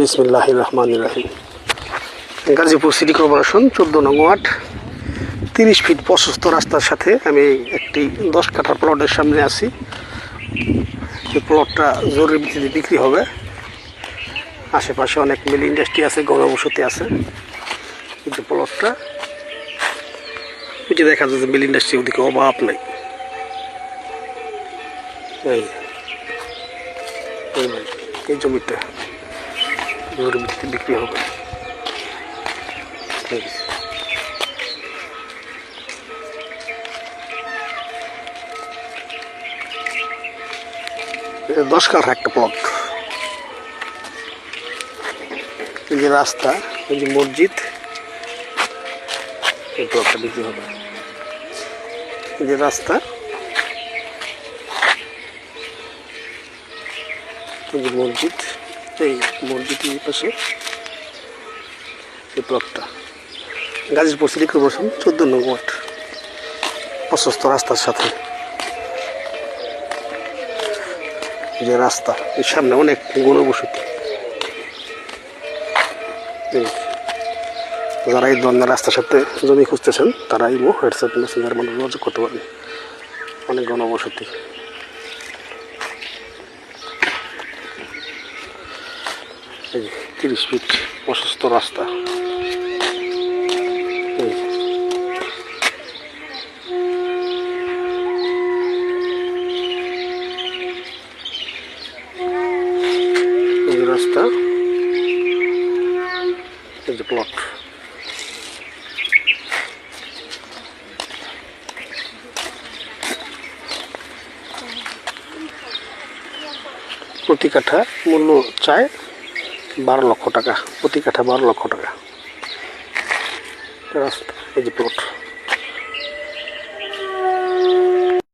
বিসমিল্লাহ রহমান রাহিম গাজীপুর সিটি কর্পোরেশন চোদ্দ নং ওয়ার্ড, তিরিশ ফিট প্রশস্ত রাস্তার সাথে আমি একটি দশ কাঠা প্লটের সামনে আছি। এই প্লটটা জরুরি ভিত্তিতে বিক্রি হবে। আশেপাশে অনেক মিল ইন্ডাস্ট্রি আছে গণবসতি আছে। কিন্তু প্লটটা যে দেখা যাচ্ছে মিল ইন্ডাস্ট্রি ওদিকে অভাব নেই। এই জমিটা। ভিত্তিতে বিক্রি হবে। ঠিক দশ কাঠা একটা প্লট এই যে রাস্তা, এই যে মসজিদ, এই প্লটটা বিক্রি হবে। এই যে রাস্তা, এই যে মসজিদ। এই মসজিদের পাশে এই প্লটটা গাজীপুর সিটি কর্পোরেশন, চোদ্দ নং ওয়ার্ড, প্রশস্ত রাস্তার সাথে। যে রাস্তা, এর সামনে অনেক গণবসতি যারা এই ধরনের রাস্তার সাথে জমি খুঁজতেছেন, তারা এই হোয়াটসঅ্যাপ মেসেঞ্জার মানে যোগাযোগ করতে পারেন অনেক গণবসতি এই তিরিশ ফিট প্রশস্ত রাস্তা। এই। রাস্তা এই যে প্লট প্রতি কাঠা মূল্য চায় বারো লক্ষ টাকা প্রতি কাঠা বারো লক্ষ টাকা। রাস্তা এই যে প্লট